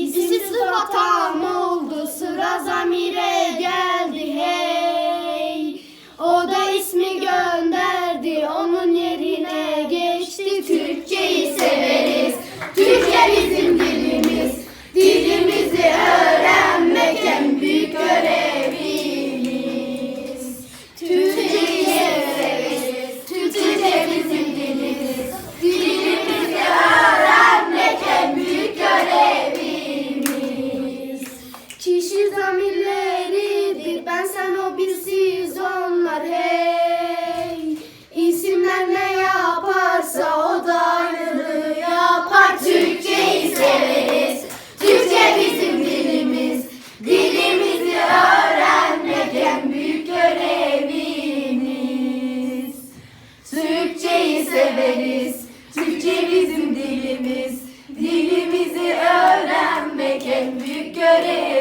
Bizim, Bizim. severiz. Türkçe bizim dilimiz. Dilimizi öğrenmek en büyük görev.